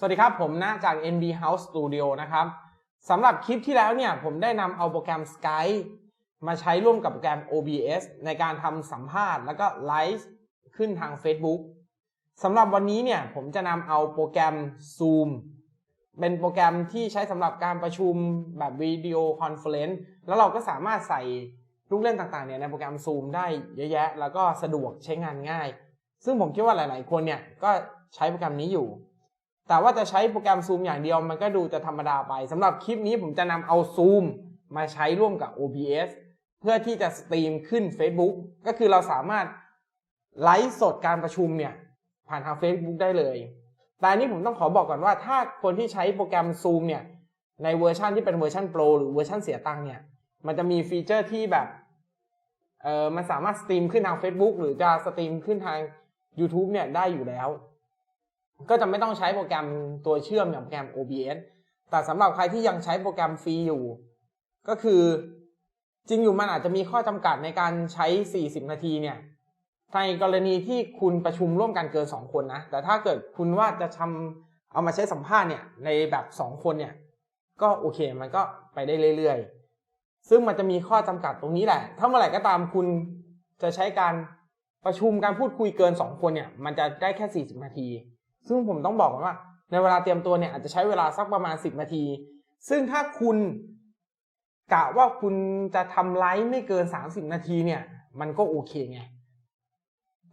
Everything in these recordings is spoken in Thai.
สวัสดีครับ ผมนะจาก NB House Studio นะครับสำหรับคลิปที่แล้วเนี่ยผมได้นำเอาโปรแกรม Skype มาใช้ร่วมกับโปรแกรม OBS ในการทำสัมภาษณ์ แล้วก็ไลฟ์ขึ้นทาง Facebook สำหรับวันนี้เนี่ยผมจะนำเอาโปรแกรม Zoom เป็นโปรแกรมที่ใช้สำหรับการประชุมแบบวิดีโอคอนเฟอเรนซ์แล้วเราก็สามารถใส่ลูกเล่นต่างๆเนี่ยในโปรแกรม Zoom ได้เยอะแยะ แล้วก็สะดวกใช้งานง่าย ซึ่งผมคิดว่าหลาย ๆ คนเนี่ยก็ใช้โปรแกรมนี้อยู่ แต่ว่าจะใช้โปรแกรม Zoom อย่างเดียวมันก็ดูจะธรรมดาไปสำหรับคลิปนี้ผมจะนำเอา Zoom มาใช้ร่วมกับ OBS เพื่อที่จะสตรีมขึ้น Facebook ก็คือเราสามารถไลฟ์สดการประชุมเนี่ยผ่านทาง Facebook ได้เลย แต่นี้ผมต้องขอบอกก่อนว่า ถ้าคนที่ใช้โปรแกรม Zoom เนี่ยในเวอร์ชันที่เป็นเวอร์ชัน Pro หรือเวอร์ชันเสียตังค์เนี่ยมันจะมีฟีเจอร์ที่แบบเออมันสามารถสตรีมขึ้นทาง Facebook หรือจะสตรีมขึ้นทาง YouTube เนี่ยได้อยู่แล้ว ก็จะไม่ต้องใช้โปรแกรมตัวเชื่อมอย่างโปรแกรม OBS แต่สำหรับใครที่ยังใช้โปรแกรมฟรีอยู่ ก็คือ จริงอยู่มันอาจจะมีข้อจำกัดในการใช้ 40 นาทีเนี่ยในกรณีที่คุณประชุมร่วมกันเกิน 2 คนนะ แต่ถ้าเกิดคุณว่าจะทำเอามาใช้สัมภาษณ์เนี่ยในแบบ 2 คนเนี่ย ก็โอเคมันก็ไปได้เรื่อยๆ ซึ่งมันจะมีข้อจำกัดตรงนี้แหละ ถ้าเมื่อไหร่ก็ตามคุณจะใช้การประชุมการพูดคุยเกิน 2 คนเนี่ย มันจะได้แค่ 40 นาที ซึ่งผมต้องบอกว่า ในเวลาเตรียมตัวเนี่ยอาจจะใช้เวลาสักประมาณ 10 นาที ซึ่งถ้าคุณกะว่าคุณจะทำไลฟ์ไม่เกิน 30 นาทีเนี่ย มันก็โอเคไง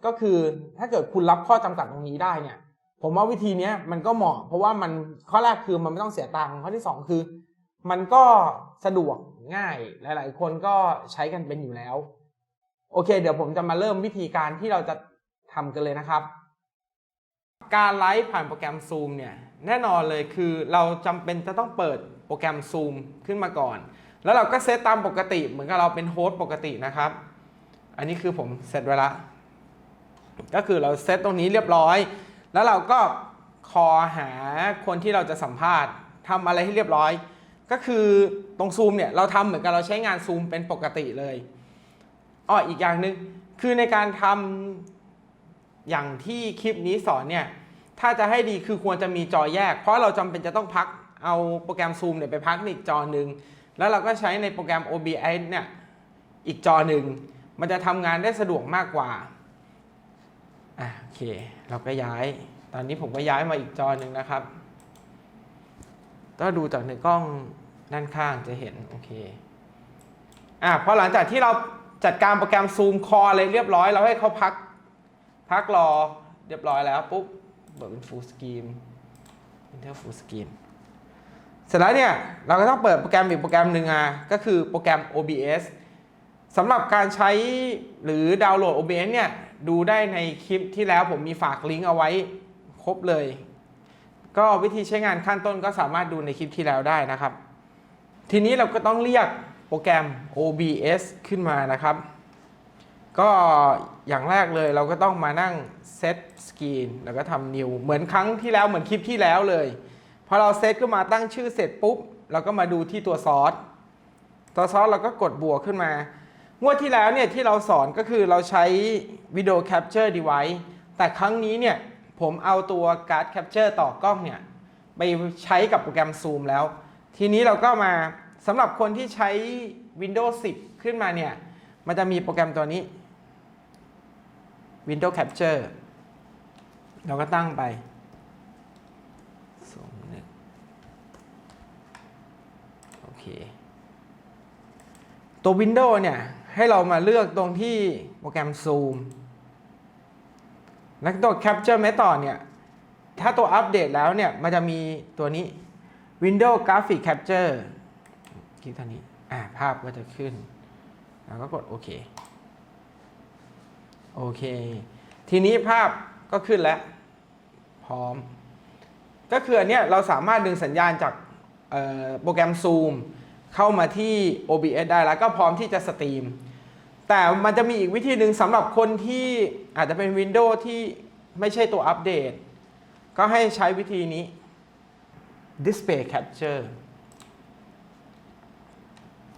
ก็คือถ้าเกิดคุณรับข้อจำกัดตรงนี้ได้เนี่ย ผมว่าวิธีนี้มันก็เหมาะ เพราะว่ามันข้อแรกคือมันไม่ต้องเสียตังค์ข้อที่สองคือ มันก็สะดวกง่ายหลาย ๆ คนก็ใช้กันเป็นอยู่แล้ว โอเค เดี๋ยวผมจะมาเริ่มวิธีการที่เราจะทำกันเลยนะครับ การไลฟ์ผ่านโปรแกรม Zoom เนี่ยแน่นอนเลยคือเราจำเป็นจะต้องเปิดโปรแกรม Zoom ขึ้นมาก่อน แล้วเราก็เซตตามปกติเหมือนกับเราเป็นโฮสต์ปกตินะครับ อันนี้คือผมเซตไว้ละ ก็คือเราเซตตรงนี้เรียบร้อย แล้วเราก็คอหาคนที่เราจะสัมภาษณ์ทำอะไรให้เรียบร้อย ก็คือตรง Zoom เนี่ยเราทำเหมือนกับเราใช้งาน Zoom เป็นปกติเลยอ้ออีกอย่างหนึ่งคือในการทำ อย่างที่คลิปนี้สอนเนี่ยถ้าจะให้ดีคือควรจะมีจอแยก เพราะเราจำเป็นจะต้องพักเอาโปรแกรม Zoom เนี่ยไปพักในอีกจอหนึ่งแล้วเราก็ใช้ในโปรแกรม OBS เนี่ยอีกจอหนึ่งมันจะทำงานได้สะดวกมากกว่าอะโอเค เราก็ย้าย ตอนนี้ผมก็ย้ายมาอีกจอหนึ่งนะครับ ก็ดูจากในกล้องด้านข้างจะเห็นโอเคอะพอหลังจากที่เราจัดการโปรแกรม Zoom คออะไรเรียบร้อย เราให้เขาพัก พักรอเรียบร้อยแล้วปุ๊บเปิดเป็น full screen Intel full screen เสร็จแล้วเนี่ย เราก็ต้องเปิดโปรแกรมอีกโปรแกรมหนึ่งอะก็คือโปรแกรม OBS สำหรับการใช้หรือดาวน์โหลด OBS เนี่ย ดูได้ในคลิปที่แล้วผมมีฝากลิงก์เอาไว้ครบเลย ก็วิธีใช้งานขั้นต้นก็สามารถดูในคลิปที่แล้วได้นะครับ ทีนี้เราก็ต้องเรียกโปรแกรม OBS ขึ้นมานะครับ ก็อย่างแรกเลยเราก็ต้องมานั่ง Set Screen แล้วก็ทำ New เหมือนครั้งที่แล้วเหมือนคลิปที่แล้วเลยพอเราเซตขึ้นมาตั้งชื่อเสร็จปุ๊บ เราก็มาดูที่ตัวซอสตัวซอสเราก็กดบวกขึ้นมางวดที่แล้วเนี่ยที่เราสอนก็คือเราใช้วิดีโอแคปเจอร์ device แต่ครั้งนี้เนี่ยผมเอาตัวการ์ดแคปเจอร์ต่อกล้องเนี่ยไปใช้กับโปรแกรม Zoom แล้ว ทีนี้เราก็มาสำหรับคนที่ใช้ Windows 10 ขึ้นมาเนี่ยมันจะมีโปรแกรมตัวนี้ Window Capture เราก็ตั้งไปสองหนึ่งโอเค ตัว Window เนี่ย ให้เรามาเลือกตรงที่โปรแกรม Zoom แล้วตัว Capture Method เนี่ย ถ้าตัวอัปเดตแล้วเนี่ย มันจะมีตัวนี้ Windows Graphic Capture คลิกเท่านี้ อ่า ภาพก็จะขึ้น แล้วก็กดโอเค โอเค ทีนี้ภาพก็ขึ้นแล้ว พร้อม ก็คืออันเนี้ยเราสามารถดึงสัญญาณจากโปรแกรม Zoom เข้ามาที่ OBS ได้แล้วก็พร้อมที่จะสตรีม แต่มันจะมีอีกวิธีหนึ่งสำหรับคนที่อาจจะเป็น Windows ที่ไม่ใช่ตัวอัปเดต ก็ให้ใช้วิธีนี้ Display Capture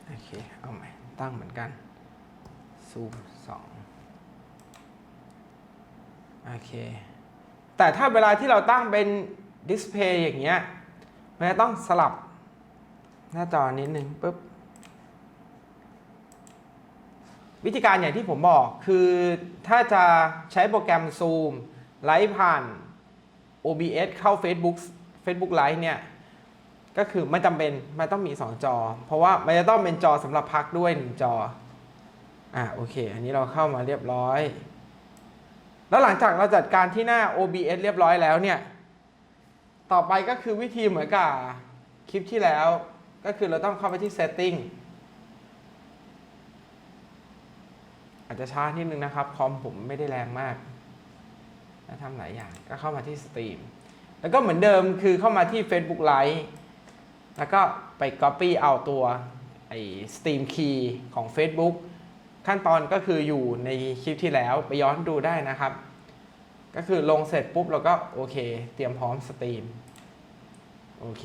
โอเค เอาใหม่ ตั้งเหมือนกันซูมสอง โอเค แต่ถ้าเวลาที่เราตั้งเป็นดิสเพย์อย่างเงี้ยมันจะต้องสลับหน้าจอนิดนึงปุ๊บ วิธีการอย่างที่ผมบอกคือถ้าจะใช้โปรแกรม Zoom ไลฟ์ผ่าน OBS เข้า Facebook Facebook Live เนี่ย ก็คือไม่จำเป็นมันต้องมี 2 จอ เพราะว่ามันจะต้องเป็นจอสำหรับพักด้วย 1 จอ อะโอเค อันนี้เราเข้ามาเรียบร้อย แล้วหลังจากเราจัดการที่หน้า OBS เรียบร้อยแล้วเนี่ย ต่อไปก็คือวิธีเหมือนกับคลิปที่แล้ว ก็คือเราต้องเข้าไปที่ Setting อาจจะช้านิดนึงนะครับ คอมผมไม่ได้แรงมากและทำหลายอย่าง ก็เข้ามาที่สตรีมแล้วก็เหมือนเดิมคือเข้ามาที่ Facebook Live แล้วก็ไป Copy เอาตัวไอ้ Steam Key ของ Facebook ขั้นตอนก็คืออยู่ในคลิปที่แล้วไปย้อนดูได้นะครับ ก็คือลงเสร็จปุ๊บเราก็โอเค เตรียมพร้อมสตรีมโอเค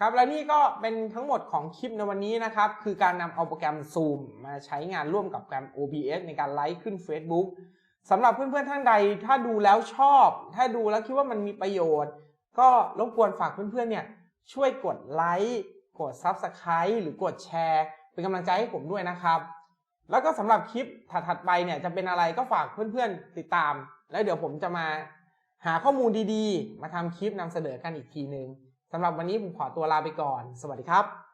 ครับและนี่ก็เป็นทั้งหมดของคลิปในวันนี้นะครับ คือการนำเอาโปรแกรม Zoom มาใช้งานร่วมกับโปรแกรม OBS ในการไลฟ์ขึ้น Facebook สำหรับเพื่อนๆท่านใด ถ้าดูแล้วชอบ ถ้าดูแล้วคิดว่ามันมีประโยชน์ ก็รบกวนฝากเพื่อนๆเนี่ยช่วยกดไลค์กด Subscribe หรือกดแชร์ เป็นกำลังใจให้ผมด้วยนะครับ แล้วก็สำหรับคลิปถัดๆไปเนี่ยจะเป็นอะไรก็ฝากเพื่อนๆติดตาม แล้วเดี๋ยวผมจะมาหาข้อมูลดีๆ มาทำคลิปนำเสนอกันอีกทีนึงสำหรับวันนี้ผมขอตัวลาไปก่อน สวัสดีครับ